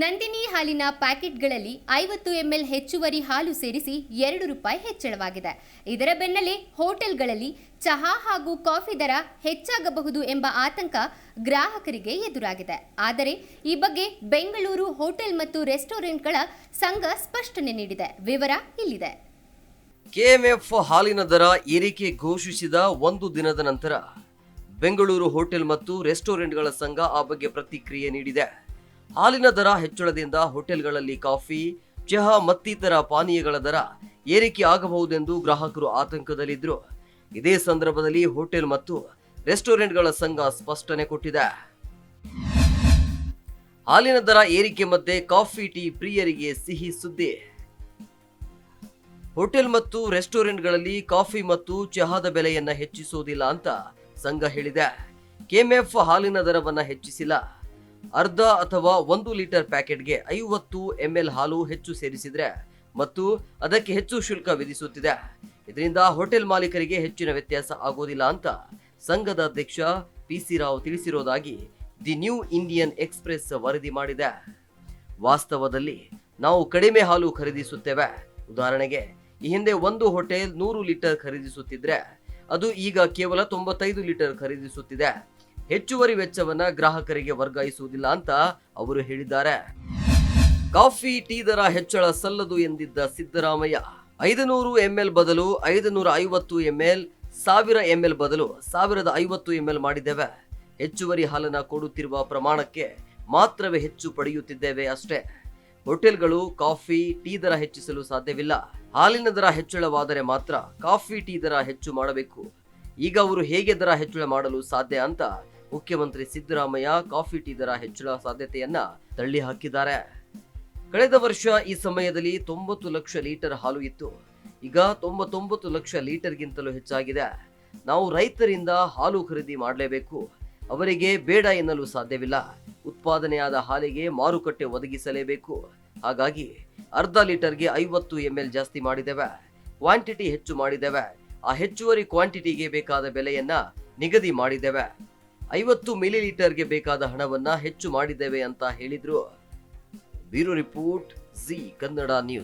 ನಂದಿನಿ ಹಾಲಿನ ಪ್ಯಾಕೆಟ್ಗಳಲ್ಲಿ ಐವತ್ತು ಎಂಎಲ್ ಹೆಚ್ಚುವರಿ ಹಾಲು ಸೇರಿಸಿ ಎರಡು ರೂಪಾಯಿ ಹೆಚ್ಚಳವಾಗಿದೆ. ಇದರ ಬೆನ್ನಲ್ಲೇ ಹೋಟೆಲ್ಗಳಲ್ಲಿ ಚಹಾ ಹಾಗೂ ಕಾಫಿ ದರ ಹೆಚ್ಚಾಗಬಹುದು ಎಂಬ ಆತಂಕ ಗ್ರಾಹಕರಿಗೆ ಎದುರಾಗಿದೆ. ಆದರೆ ಈ ಬಗ್ಗೆ ಬೆಂಗಳೂರು ಹೋಟೆಲ್ ಮತ್ತು ರೆಸ್ಟೋರೆಂಟ್ಗಳ ಸಂಘ ಸ್ಪಷ್ಟನೆ ನೀಡಿದೆ. ವಿವರ ಇಲ್ಲಿದೆ. ಕೆಎಂಎಫ್ ಹಾಲಿನ ದರ ಏರಿಕೆ ಘೋಷಿಸಿದ ಒಂದು ದಿನದ ನಂತರ ಬೆಂಗಳೂರು ಹೋಟೆಲ್ ಮತ್ತು ರೆಸ್ಟೋರೆಂಟ್ಗಳ ಸಂಘ ಆ ಬಗ್ಗೆ ಪ್ರತಿಕ್ರಿಯೆ ನೀಡಿದೆ. ಹಾಲಿನ ದರ ಹೆಚ್ಚಳದಿಂದ ಹೋಟೆಲ್ಗಳಲ್ಲಿ ಕಾಫಿ, ಚಹಾ ಮತ್ತಿತರ ಪಾನೀಯಗಳ ದರ ಏರಿಕೆ ಆಗಬಹುದೆಂದು ಗ್ರಾಹಕರು ಆತಂಕದಲ್ಲಿದ್ದರು ಇದೇ ಸಂದರ್ಭದಲ್ಲಿ ಹೋಟೆಲ್ ಮತ್ತು ರೆಸ್ಟೋರೆಂಟ್ಗಳ ಸಂಘ ಸ್ಪಷ್ಟನೆ ಕೊಟ್ಟಿದೆ. ಹಾಲಿನ ದರ ಏರಿಕೆ ಮಧ್ಯೆ ಕಾಫಿ ಟೀ ಪ್ರಿಯರಿಗೆ ಸಿಹಿ ಸುದ್ದಿ. ಹೋಟೆಲ್ ಮತ್ತು ರೆಸ್ಟೋರೆಂಟ್ಗಳಲ್ಲಿ ಕಾಫಿ ಮತ್ತು ಚಹಾದ ಬೆಲೆಯನ್ನ ಹೆಚ್ಚಿಸುವುದಿಲ್ಲ ಅಂತ ಸಂಘ ಹೇಳಿದೆ. ಕೆಎಂಎಫ್ ಹಾಲಿನ ದರವನ್ನು ಹೆಚ್ಚಿಸಿಲ್ಲ. ಅರ್ಧ ಅಥವಾ ಒಂದು ಲೀಟರ್ ಪ್ಯಾಕೆಟ್ಗೆ ಐವತ್ತು ಎಂಎಲ್ ಹಾಲು ಹೆಚ್ಚು ಸೇರಿಸಿದ್ರೆ ಮತ್ತು ಅದಕ್ಕೆ ಹೆಚ್ಚು ಶುಲ್ಕ ವಿಧಿಸುತ್ತಿದೆ. ಇದರಿಂದ ಹೋಟೆಲ್ ಮಾಲೀಕರಿಗೆ ಹೆಚ್ಚಿನ ವ್ಯತ್ಯಾಸ ಆಗೋದಿಲ್ಲ ಅಂತ ಸಂಘದ ಅಧ್ಯಕ್ಷ ಪಿ ಸಿ ರಾವ್ ತಿಳಿಸಿರೋದಾಗಿ ದಿ ನ್ಯೂ ಇಂಡಿಯನ್ ಎಕ್ಸ್ಪ್ರೆಸ್ ವರದಿ ಮಾಡಿದೆ. ವಾಸ್ತವದಲ್ಲಿ ನಾವು ಕಡಿಮೆ ಹಾಲು ಖರೀದಿಸುತ್ತೇವೆ. ಉದಾಹರಣೆಗೆ, ಈ ಹಿಂದೆ ಒಂದು ಹೋಟೆಲ್ ನೂರು ಲೀಟರ್ ಖರೀದಿಸುತ್ತಿದ್ರೆ ಅದು ಈಗ ಕೇವಲ ತೊಂಬತ್ತೈದು ಲೀಟರ್ ಖರೀದಿಸುತ್ತಿದೆ. ಹೆಚ್ಚುವರಿ ವೆಚ್ಚವನ್ನ ಗ್ರಾಹಕರಿಗೆ ವರ್ಗಾಯಿಸುವುದಿಲ್ಲ ಅಂತ ಅವರು ಹೇಳಿದ್ದಾರೆ. ಕಾಫಿ ಟೀ ದರ ಹೆಚ್ಚಳ ಸಲ್ಲದು ಎಂದಿದ್ದ ಸಿದ್ದರಾಮಯ್ಯ, ಐದುನೂರು ಎಂಎಲ್ ಬದಲು ಐದುನೂರ ಐವತ್ತು ಎಂಎಲ್, ಸಾವಿರ ಎಂಎಲ್ ಬದಲು ಸಾವಿರದ ಐವತ್ತು ಎಂಎಲ್ ಮಾಡಿದ್ದೇವೆ. ಹೆಚ್ಚುವರಿ ಹಾಲನ್ನು ಕೊಡುತ್ತಿರುವ ಪ್ರಮಾಣಕ್ಕೆ ಮಾತ್ರವೇ ಹೆಚ್ಚು ಪಡೆಯುತ್ತಿದ್ದೇವೆ ಅಷ್ಟೇ. ಹೋಟೆಲ್ಗಳು ಕಾಫಿ ಟೀ ದರ ಹೆಚ್ಚಿಸಲು ಸಾಧ್ಯವಿಲ್ಲ. ಹಾಲಿನ ದರ ಹೆಚ್ಚಳವಾದರೆ ಮಾತ್ರ ಕಾಫಿ ಟೀ ದರ ಹೆಚ್ಚು ಮಾಡಬೇಕು. ಈಗ ಅವರು ಹೇಗೆ ದರ ಹೆಚ್ಚಳ ಮಾಡಲು ಸಾಧ್ಯ ಅಂತ ಮುಖ್ಯಮಂತ್ರಿ ಸಿದ್ದರಾಮಯ್ಯ ಕಾಫಿ ಟೀ ದರ ಹೆಚ್ಚಳ ಸಾಧ್ಯತೆಯನ್ನ ತಳ್ಳಿ ಹಾಕಿದ್ದಾರೆ. ಕಳೆದ ವರ್ಷ ಈ ಸಮಯದಲ್ಲಿ ತೊಂಬತ್ತು ಲಕ್ಷ ಲೀಟರ್ ಹಾಲು ಇತ್ತು. ಈಗ ತೊಂಬತ್ತೊಂಬತ್ತು ಲಕ್ಷ ಲೀಟರ್ಗಿಂತಲೂ ಹೆಚ್ಚಾಗಿದೆ. ನಾವು ರೈತರಿಂದ ಹಾಲು ಖರೀದಿ ಮಾಡಲೇಬೇಕು. ಅವರಿಗೆ ಬೇಡ ಎನ್ನಲು ಸಾಧ್ಯವಿಲ್ಲ. ಉತ್ಪಾದನೆಯಾದ ಹಾಲಿಗೆ ಮಾರುಕಟ್ಟೆ ಒದಗಿಸಲೇಬೇಕು. ಹಾಗಾಗಿ ಅರ್ಧ ಲೀಟರ್ಗೆ ಐವತ್ತು ಎಂ ಎಲ್ ಜಾಸ್ತಿ ಮಾಡಿದ್ದೇವೆ. ಕ್ವಾಂಟಿಟಿ ಹೆಚ್ಚು ಮಾಡಿದ್ದೇವೆ. ಆ ಹೆಚ್ಚುವರಿ ಕ್ವಾಂಟಿಟಿಗೆ ಬೇಕಾದ ಬೆಲೆಯನ್ನ ನಿಗದಿ ಮಾಡಿದ್ದೇವೆ. ಐವತ್ತು ಮಿಲಿ ಲೀಟರ್ಗೆ ಬೇಕಾದ ಹಣವನ್ನ ಹೆಚ್ಚು ಮಾಡಿದ್ದೇವೆ ಅಂತ ಹೇಳಿದ್ರು. Bureau report Zee Kannada news.